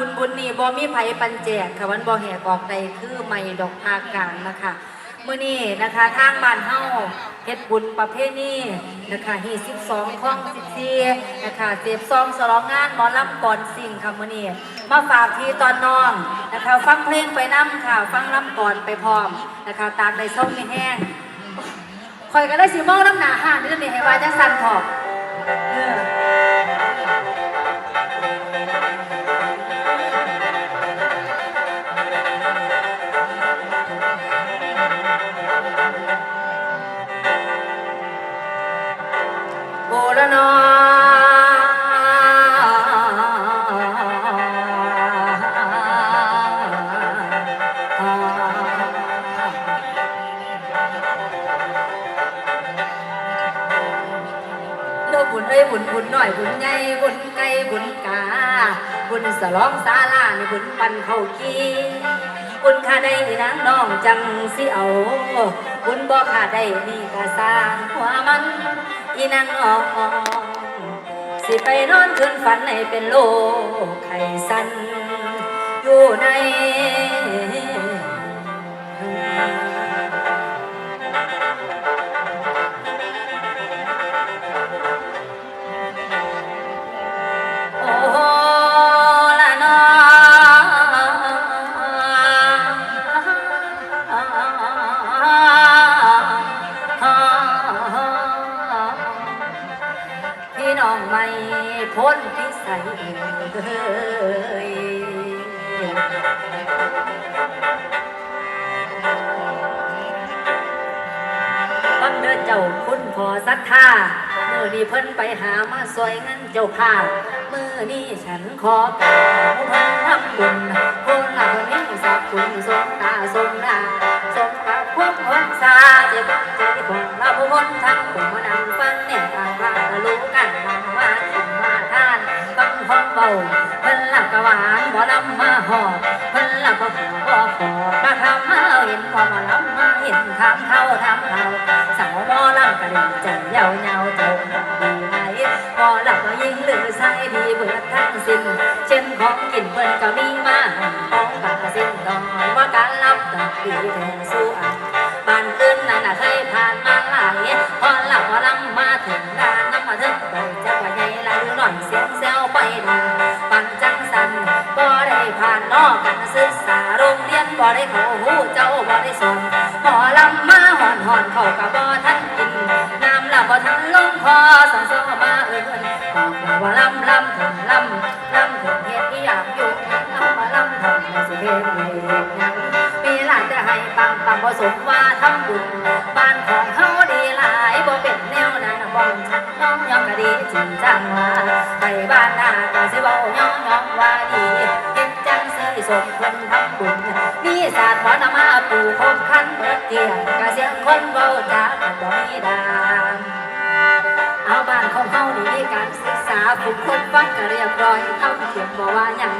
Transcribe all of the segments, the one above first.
บุญบุญนี่บ่มีไผปันแจกค่ะวันบ่แหกออกใดคือไม่ดอกภาคกลางนะคะมื้อนี้นะคะทางบ้านเฮาเฮ็ดบุญประเภทนี้นะคะฮี12ข้อง14นะคะเจ็บซองสลองงานหมอลำก่อนสิ่งค่ะมื้อนี้มาฝากทีตอนน้องนะคะฟังเพลงไปนํค่ะ ฟังลำก่อนไปพร้อมนะคะตากได้ส่งไม่แห้งข่อยก็ได้สิเมาน้ำหนาห้านเด้อนี่ให้ว่าจังสั่นพอก เอ้ยบุญบุญหน่อยบุญใหญ่บุญไก่บุญกา บุญสลองศาลานี่บุญปันเข้ากีบุญข้าได้นางน้องจังสิเอา บุญบ่ข้าได้นี่ก็สร้างหัวมันอีนางน้องสิไปนอนคืนฝันให้เป็นโลกไข่สันอยู่ใน ละนอพี่น้องไม่พ้นพิสัยเอ่ยฟังเด้อเจ้าคุณพอศรัทธา มือนี้เพิ่นไปหามาสวยงั้นเจ้าภาพมือนี้ฉันขอกราบเพิ่นทำบุญคนละคนนี้สักคุณสมตาสมนาสมกับพวกคนซาเจ็บใจของเราผู้คนทั้งผมมานั่งฟังเนี่ยต่างว่าก็รู้กันว่า เบาเพิ่นหลับกะหวานบ่ลำมาหอบเพิ่นหลับบ่ขอบ่ขอมาทำมาเห็นพอมาลำมาเห็นทำเท่าทำเท่าสาวหมอลำกระดิ่งใจเยาเยาเจ้าดีไหมพอหลับก็ยิ่งเลือใส่ดีเบิดทั้งสิ้นเช่นของกินเพิ่นก็มีมาให้ของปากสิ้นดอนว่าการรับดอกดีแทนสู้อันบ้านอื่นนั่นน่ะเคยผ่านมาหลายพอหลับพอลำมาถึงด้านน้ำมาถึงไปจักว่าใหญ่ละหรือหน่อยเสียงแซว ไปดังปันจังสันบ่ได้ผ่านนอกกันศึกษาโรงเรียนบ่ได้เข้าหูเจ้าบ่ได้สอนหมอลำมาหอนหอนเข้ากับบ่ทันกินน้ำละบ่ทันลงคอสองสอมาเอิ้นบอกเราว่าลำลำถึงลำลำถึงเฮ็ดที่อยากอยู่เอามาลำทำมาสิเฮ็ดให้เฮ็ดยังมีหลานจะให้ปังปังบ่สมว่าทำบุญบ้านของเฮา กน้องยอมก็ดีจริงจังว่าไปบ้านหน้าก็สิเว้ายองยองว่าดีเก็บจังสิสมคนทำบุญมีศาสตร์หมอนมาปู่คบคันเด็ดเกียงกะเสียงคนเว้าจากันบ่มีดางเอาบ้านของเฮานี่มีการศึกษาฝุกคนฟังก็เรียบร้อยทำเขียนบ่ว่าหยัง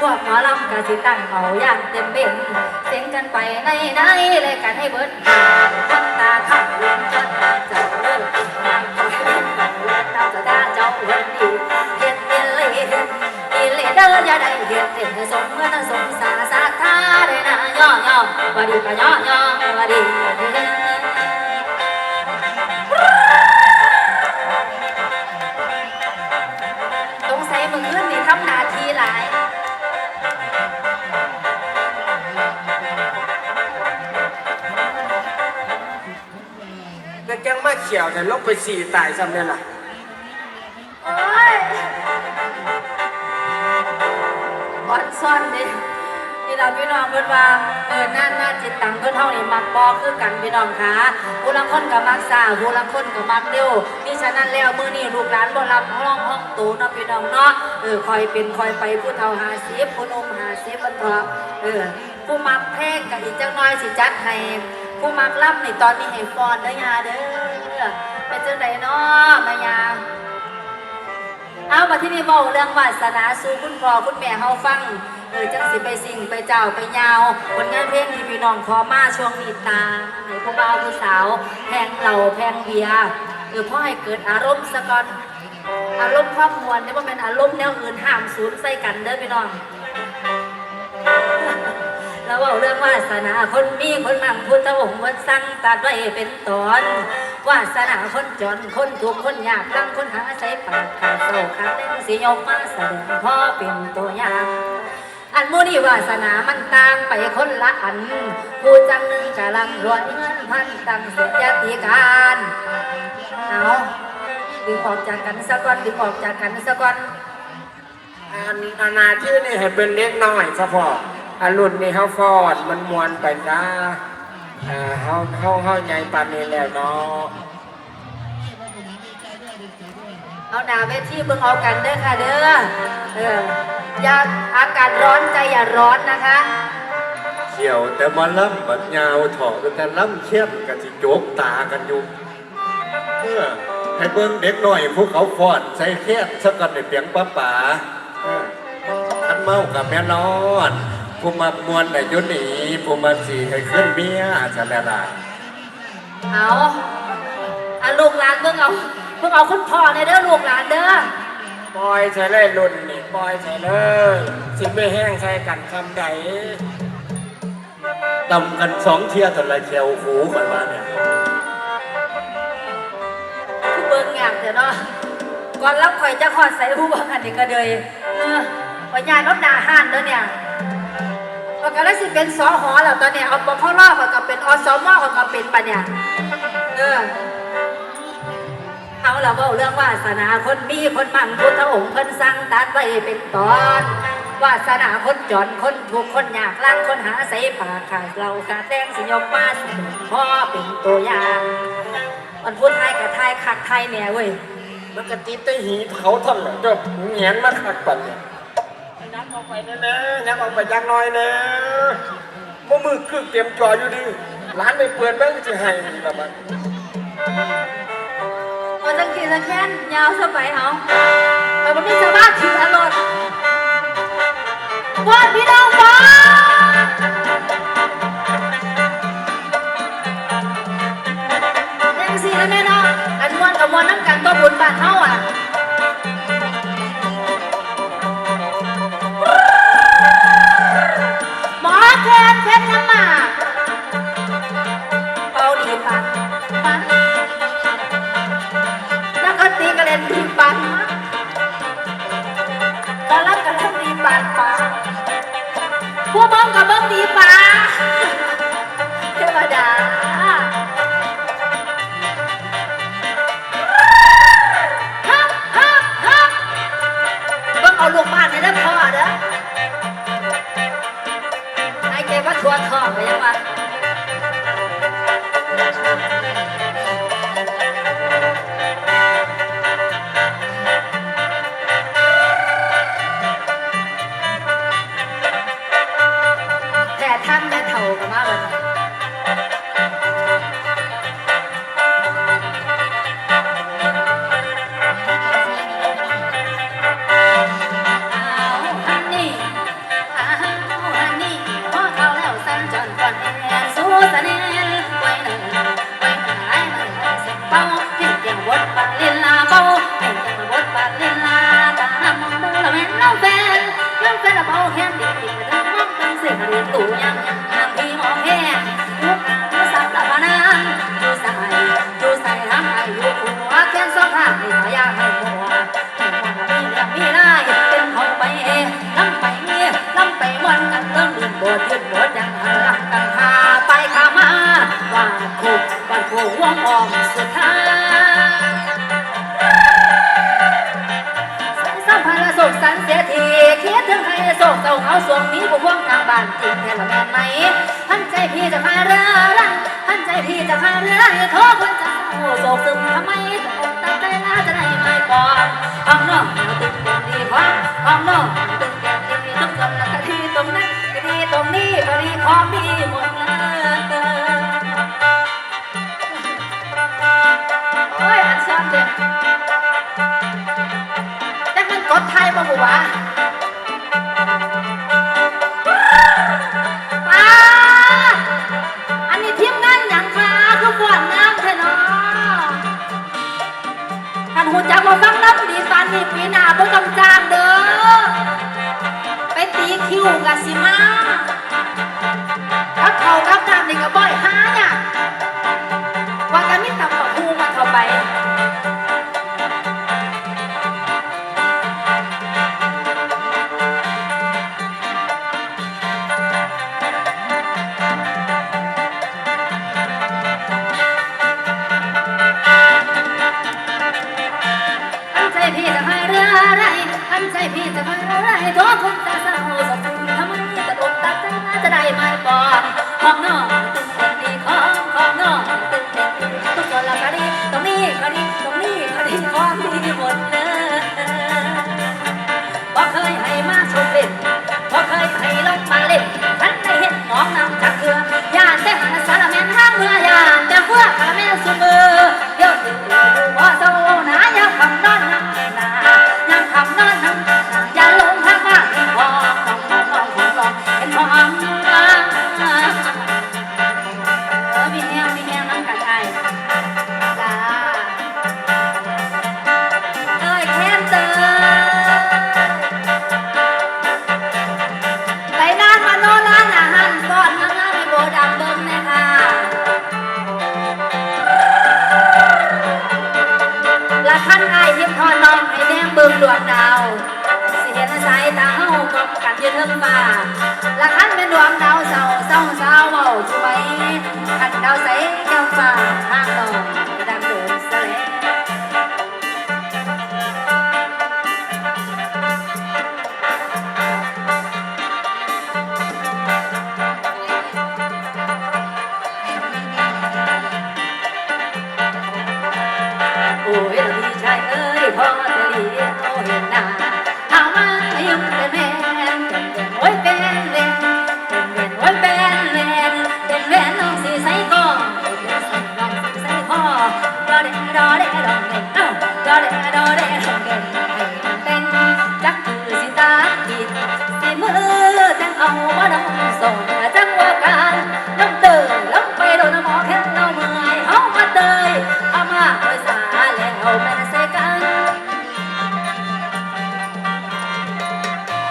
พวกหมอลำก็สิตั้งเขาอย่างเต็มเบ็นเสียงกันไปในในเลยกันให้เบิดคนตาขับลมจนเจ้าเลิกนางก็เล่นกันเล่นเอาจะได้เจ้าเลินดีเฮ็ดเฮ็ดเลยเฮ็ดเลเดอร์อย่าได้เฮ็ดเฮ็ดให้สมเมื่อนั้นสมสารสาธาได้นะย่อย่อว่าดีก็ย่อย่อว่าดี งมาเขียวแต่ลงไปสี่ตายซ้ำเนี่ยล่ะโอ้ยบอนซ่อนดินี่เราพี่น้องเพิ่นว่าเออนั่นน่าจิตตังเพิ่นเท่านี่มักบอคือกันพี่น้องคะผู้ลังคนก็มักซาผู้ลังคนก็มักเร็วนี่ฉะนั้นแล้วมื้อนี้ลูกหลานบ่รับห้องห้องตูเนาะพี่น้องเนาะเออคอยเป็นคอยไปผู้เฒ่า50ผู้หนุ่ม50มันเถอะเออผู้มักเพลงก็อีกจักหน่อยสิจัดให้ผู้มักล่ำนี่ตอนนี้ให้ฟอนเด้อยาเด้อ เป็นจังไดเนาะม่ยาเอามาที่นี่เว้าเรื่องวาสนาสู่คุณพ่อคุณแม่เฮาฟังเออจังสิไปสิ่งไปเจ้าไปยาวผลงานเพลงนี้พี่น้องขอมาช่วงนี้ตาให้ผู้บ่าวผู้สาวแพงเหล่าแพงเบียร์เออพ่อให้เกิดอารมณ์สะก่อนอารมณ์ความมวลเนี่ยว่าเป็นอารมณ์แนวอื่นห้ามสูญใส่กันเด้อพี่น้องแล้วเอาเรื่องวาสนาคนมีคนมั่งพุทธองค์คนสั่งตัดไว้เป็นตอน วาสนาคนจนคนทุกคนยากลังคนหาใส่ปากขาดโซ่ขาดเล่นสิยกมาแสดงพ่อเป็นตัวอย่างอันมูนี่วาสนามันต่างไปคนละอัน ผู้จังหนึ่งกะลังรวยเงินพันตังเสียติการเอาดึงออกจากกันสักวันดึงออกจากกันสักวันอันอนาชื่อนี่ให้เป็นเล็กน้อยเฉพาะอันรุ่นนี้เขาฟอดมันมวนไปจ้า อ่อเขาเขาเขาใหญ่ปานนี้แล้วเนาะเอาหนาเวทีเบิ่งเอากันเด้อค่ะเด้อเอออย่าอากาศร้อนใจอย่าร้อนนะคะ เขียวแต่มาล่ำบัดยาวถอดแต่ล่ำเข้มกันสิโจกตากันอยู่เพื่อให้เบิ่งเด็กหน้อยพวกเขาฟอนใส่แค่สักกันในเปียงป้าป๋าเออคันเมากับแม่นอน ผู้มามวนในยุนีผู้มาสีให้ขึ้นเมียจะแล้วล่ะเอาเอาลูกหลานเบิ่งเอาเบิ่งเอาคุณพ่อในเด้อลูกหลานเด้อปล่อยใส่เลยรุ่นนี่ปล่อยใส่เลย สิไม่แห้งใส่กันคำใดดำกันสองเที่ยทละเชียวหูกันมาเนี่ยคือเบิ่งงามเถอะเนาะก่อนรับข่อยจะขอดใส่ผู้บังอันนี้ก็เลยเออข่อยยายรถหนาห้านเด้อเนี่ย ข่อยก็เลยสิเป็นสอหอแล้วตอนเนี้ยเอาปพรอข่อยก็เป็นอสมข่อยก็เป็นปะเนี่ยเออเอาเราเว้าเรื่องวาสนาคนมีคนมั่งพุทธองค์เพิ่นสั่งตัดไว้เป็นตอนวาสนาคนจนคนทุกคนยากลางคนหาใส่ปากขาดเราขาดแตงสิยกมาสิพ่อเป็นตัวอย่างมันพูดไทยกับไทยคักไทยเนี่ยเว้ยมันกระติดใต้หีเขาท่อนเลยเจ้าเหงียนมาขัดปัดเนี่ยยักออก ไปนะนะยักออกไปยักน้อยนะบ่มือคือเตรียมจออยู่ดิร้านไปเปิดแม่งจะให้ละมันเอาจังกี่ละแค้นยาวสบายเอาเอามันไม่สามารถถืออารมณ์บอดพี่น้องบอดเรื่องสีแล้วแน่เนาะอันมวนกับมวนน้ำกันตัวบุญบาน ออมสุดท้ายสัมพันธ์สุขสันเสียทีคิดถึงให้โศกเศร้าเขาสวงมีผู้พวงทางบ้านจริงแค่ละแม่ไหมท่านใจพี่จะพาเรือรังท่านใจพี่จะพาเรือโทษคนจ กดไทยบ่บุวะป้าอันนี้ทีมงานหยังคะคือก่อนงามแท้เนาะท่านหูจักว่าฟังน้ำดีปานนี้ปีหน้าบ่ต้องจ้างเด้อ ไปตีคิวกะสิมากับเขากับน้ำนี่ก็บ่อยหาเนี่ยว่ากันมีต จะได้ไม่อนของนอกตึงตึงดีของของน้องตึงตึงตึงทุกส่วนละก็ดีตรงนี้ก็ดีตรงนี้ก็ดีของดีหมดเลยบ่เคยให้มาชมเล่นบ่เคยให้ลงมาเล่นฉันได้เห็นน้องนำจากเรืออย่าแต่หันสารแม่นห้างเมื่อยานแต่เพื่อคาราเมลสุมือ เบิ่งดวงดาว สิเห็นสายตาเฮากอบกันยืนเทิงฟ้าละคันเป็นดวงดาวเศร้าเศร้าเศร้าเบาช่วยคันดาวใสแก้วฟ้าทางดอกดังเดิน